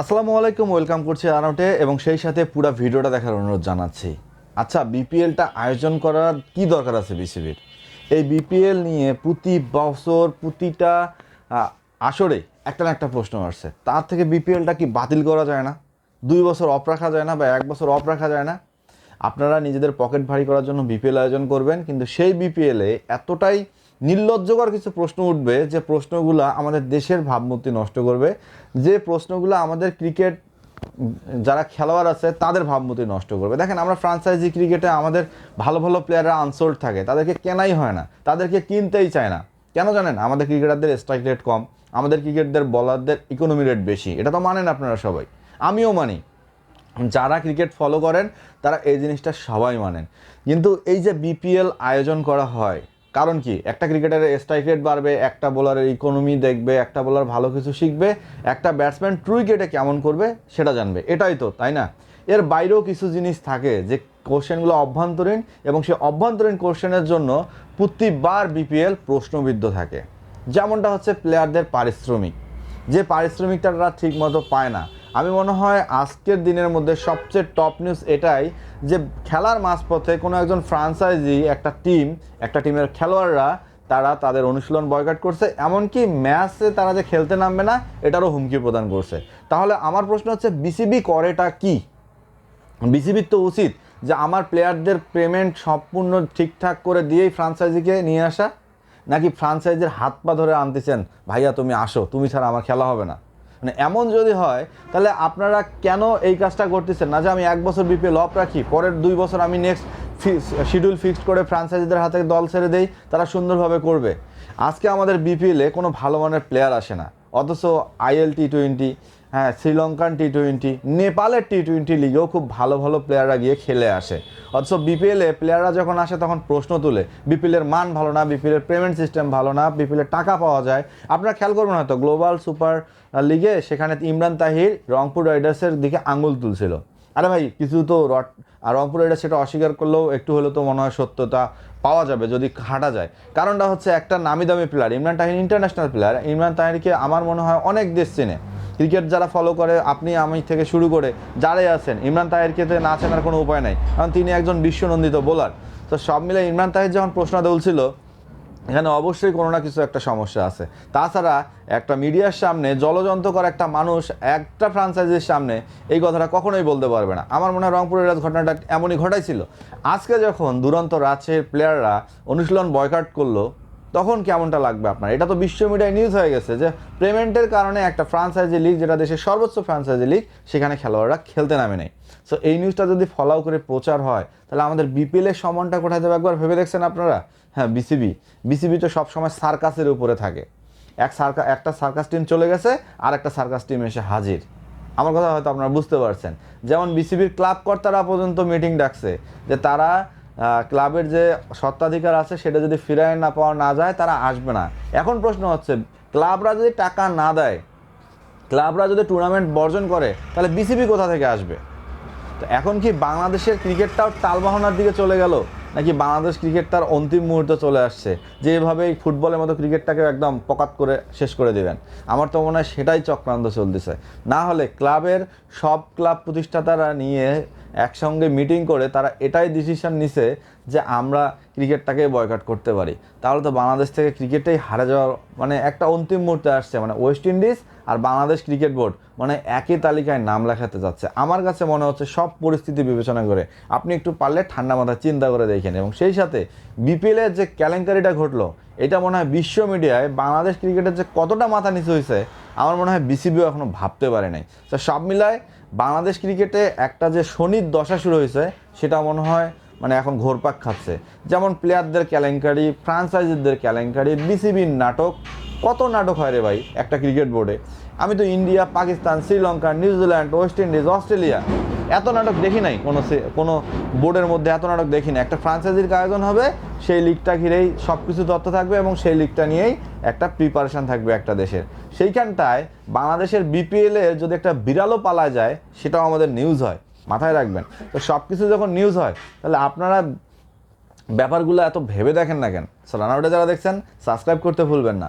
আসসালামু আলাইকুম, ওয়েলকাম করছি আনাউটে এবং সেই সাথে পুরো ভিডিওটা দেখার অনুরোধ জানাচ্ছি। আচ্ছা বিপিএলটা আয়োজন করার কি দরকার আছে বিসিবির? এই বিপিএল নিয়ে প্রতি বছর প্রতিটা আসরে একটা না একটা প্রশ্ন আসছে। তার থেকে বিপিএলটা কি বাতিল করা যায় না? দুই বছর অফ রাখা যায় না বা এক বছর অফ রাখা যায় না? আপনারা নিজেদের পকেট ভারী করার জন্য বিপিএল আয়োজন করবেন, কিন্তু সেই বিপিএলে এতটাই নির্লজ্জকর কিছু প্রশ্ন উঠবে যে প্রশ্নগুলো আমাদের দেশের ভাবমূর্তি নষ্ট করবে। যে প্রশ্নগুলো আমাদের ক্রিকেট, যারা খেলোয়াড় আছে, তাদের ভাবমূর্তি নষ্ট করবে। দেখেন, আমরা ফ্রাঞ্চাইজি ক্রিকেটে আমাদের ভালো ভালো প্লেয়াররা আনসোল্ড থাকে। তাদেরকে কেনাই হয় না। তাদেরকে কিনতেই চায় না। কেন জানেন? আমাদের ক্রিকেটারদের স্ট্রাইক রেট কম। আমাদের ক্রিকেটদের বলারদের ইকোনমি রেট বেশি। এটা তো মানেন আপনারা সবাই। আমিও মানি। যারা ক্রিকেট ফলো করেন, তারা এই জিনিসটা সবাই মানেন। কিন্তু এই যে বিপিএল আয়োজন করা হয় কারণ কি? একটা ক্রিকেটারের স্ট্রাইক রেট বাড়বে, একটা বোলারের ইকোনমি দেখবে, একটা বোলার ভালো কিছু শিখবে, একটা ব্যাটসম্যান ট্রু উইকেটে কেমন করবে সেটা জানবে। এটাই তো, তাই না? এর বাইরেও কিছু জিনিস থাকে যে কোশ্চেনগুলো অভ্যন্তরীণ এবং সেই অভ্যন্তরীণ কোশ্চেনের জন্য প্রতিবার বিপিএল প্রশ্নবিদ্ধ থাকে। যেমনটা হচ্ছে প্লেয়ারদের পারিশ্রমিক। যে পারিশ্রমিকটা তারা ঠিক মতো পায় না আমি মনে হয় আজকের দিনের মধ্যে সবচেয়ে টপ নিউজ এটাই যে খেলার মাঝপথে কোনো একজন ফ্রাঞ্চাইজি একটা টিম একটা টিমের খেলোয়াড়রা, তারা তাদের অনুশীলন বয়কাট করছে, এমনকি ম্যাচে তারা যে খেলতে নামবে না, এটারও হুমকি প্রদান করছে। তাহলে আমার প্রশ্ন হচ্ছে বিসিবি করেটা কি? বিসিবির তো উচিত যে আমার প্লেয়ারদের পেমেন্ট সম্পূর্ণ ঠিকঠাক করে দিয়েই ফ্রাঞ্চাইজিকে নিয়ে আসা, নাকি ফ্রাঞ্চাইজির হাত পা ধরে আনতেছেন, ভাইয়া, তুমি আসো, তুমি ছাড়া আমার খেলা হবে না। মানে এমন যদি হয়, তাহলে আপনারা কেন এই কাজটা করতেছেন? না যে আমি এক বছর বিপিএল অফ রাখি, পরের দুই বছর আমি নেক্সট শিডিউল ফিক্সড করে ফ্রাঞ্চাইজিদের হাতে দল ছেড়ে দেই, তারা সুন্দরভাবে করবে। আজকে আমাদের বিপিএলে কোনো ভালো মানের প্লেয়ার আসে না। অথচ আইএল টি টোয়েন্টি হ্যাঁ শ্রীলঙ্কান টি টোয়েন্টি নেপালের টি টোয়েন্টি লিগেও খুব ভালো ভালো প্লেয়াররা গিয়ে খেলে আসে। অথচ বিপিএলে প্লেয়াররা যখন আসে তখন প্রশ্ন তুলে বিপিএলের মান ভালো না বিপিএলের পেমেন্ট সিস্টেম ভালো না বিপিএলের টাকা পাওয়া যায়। আপনারা খেয়াল করবেন হয়তো গ্লোবাল সুপার লিগে সেখানে ইমরান তাহির রংপুর রাইডার্সের দিকে আঙুল তুলছিল। আরে ভাই, কিছু তো রট আর রংপুর রাইডার্স সেটা অস্বীকার করলেও একটু হলেও তো মনে হয় সত্যতা পাওয়া যাবে, যদি হাঁটা যায়। কারণটা হচ্ছে একটা নামি দামি player Imran Tahir international player Imran তাহিরকে আমার মনে হয় অনেক দেশ চেনে। ক্রিকেট যারা ফলো করে, আপনি আমি থেকে শুরু করে যারাই আছেন, ইমরান তাহিরকে না চেনার কোনো উপায় নাই। কারণ তিনি একজন বিশ্বনন্দিত বোলার তো সব মিলে ইমরান তাহের যখন প্রশ্ন তুলছিল, এখানে অবশ্যই কোনো না কিছু একটা সমস্যা আছে। তাছাড়া একটা মিডিয়ার সামনে জলযন্ত্রকর একটা মানুষ একটা ফ্রাঞ্চাইজির সামনে এই কথাটা কখনোই বলতে পারবে না। আমার মনে হয় রংপুরের রাজ ঘটনাটা এমনই ঘটাইছিল। আজকে যখন দুরন্ত রাজশাহীর প্লেয়াররা অনুশীলন বয়কাট করল তখন কেমনটা লাগবে আপনার? এটা তো বিশ্ব মিডিয়ায় নিউজ হয়ে গেছে যে পেমেন্টের কারণে একটা ফ্রান্সাইজি লিগ যেটা দেশের সর্বোচ্চ ফ্রান্সাইজি লিগ সেখানে খেলোয়াড়রা খেলতে নামে নেই। সো এই নিউজটা যদি ফলো করে প্রচার হয়, তাহলে আমাদের বিপিএলের সমানটা কোথায় যাবে একবার ভেবে দেখছেন আপনারা? হ্যাঁ বিসিবি বিসিবি তো সবসময় সার্কাসের উপরে থাকে। এক সার্কা, একটা সার্কাস টিম চলে গেছে, আর একটা সার্কাস টিম এসে হাজির। আমার কথা হয়তো আপনারা বুঝতে পারছেন। যেমন বিসিবির ক্লাব কর্তারা পর্যন্ত মিটিং ডাকছে, যে তারা ক্লাবের যে সত্ত্বাধিকার আছে, সেটা যদি ফিরায় না পাওয়া না যায়, তারা আসবে না। এখন প্রশ্ন হচ্ছে, ক্লাবরা যদি টাকা না দেয়, ক্লাবরা যদি টুর্নামেন্ট বর্জন করে, তাহলে বিসিবি কোথা থেকে আসবে? তো এখন কি বাংলাদেশের ক্রিকেটটাও টালবাহনার দিকে চলে গেল, নাকি বাংলাদেশ ক্রিকেট তার অন্তিম মুহূর্তে চলে আসছে, যে এভাবে এই ফুটবলের মতো ক্রিকেটটাকে একদম পকাত করে শেষ করে দেবেন? আমার তো মনে হয় সেটাই চক্রান্ত চলতেছে। না হলে ক্লাবের সব ক্লাব প্রতিষ্ঠাতারা নিয়ে একসঙ্গে মিটিং করে তারা এটাই ডিসিশন নিছে যে আমরা ক্রিকেটটাকে বয়কাট করতে পারি। তাহলে তো বাংলাদেশ থেকে ক্রিকেটেই হারে যাওয়ার মানে একটা অন্তিম মুহূর্তে আসছে মানে ওয়েস্ট ইন্ডিজ আর বাংলাদেশ ক্রিকেট বোর্ড মানে একই তালিকায় নাম লেখাতে যাচ্ছে। আমার কাছে মনে হচ্ছে সব পরিস্থিতি বিবেচনা করে আপনি একটু পারলে ঠান্ডা মাথায় চিন্তা করে দেখেন এবং সেই সাথে বিপিএলের যে কেলেঙ্কারিটা ঘটলো এটা মনে হয় বিশ্ব মিডিয়ায় বাংলাদেশ ক্রিকেটের যে কতটা মাথা নিচু হয়েছে, আমার মনে হয় বিসিবিও এখনও ভাবতে পারে নাই। তো সব মিলায় বাংলাদেশ ক্রিকেটে একটা যে শনির দশা শুরু হয়েছে, সেটা মনে হয় মানে এখন ঘোরপাক খাচ্ছে। যেমন প্লেয়ারদের কেলেঙ্কারি, ফ্রাঞ্চাইজিদের কেলেঙ্কারি, বিসিবির নাটক, কত নাটক হয় রে ভাই একটা ক্রিকেট বোর্ডে? আমি তো India, Pakistan, Sri Lanka, New Zealand, West Indies, Australia এত নাটক দেখি নাই, কোনো কোনো বোর্ডের মধ্যে এত নাটক দেখি না একটা ফ্রাঞ্চাইজির আয়োজন হবে, সেই লিগটা ঘিরেই সব কিছু তথ্য থাকবে এবং সেই লিগটা নিয়েই একটা প্রিপারেশন থাকবে একটা দেশের। সেইখানটায় বাংলাদেশের বিপিএলে যদি একটা বিড়ালও পালা যায়, সেটাও আমাদের নিউজ হয়, মাথায় রাখবেন। তো সব কিছু যখন নিউজ হয়, তাহলে আপনারা ব্যাপারগুলো এত ভেবে দেখেন না কেন? সো রানাউটে যারা দেখছেন সাবস্ক্রাইব করতে ভুলবেন না।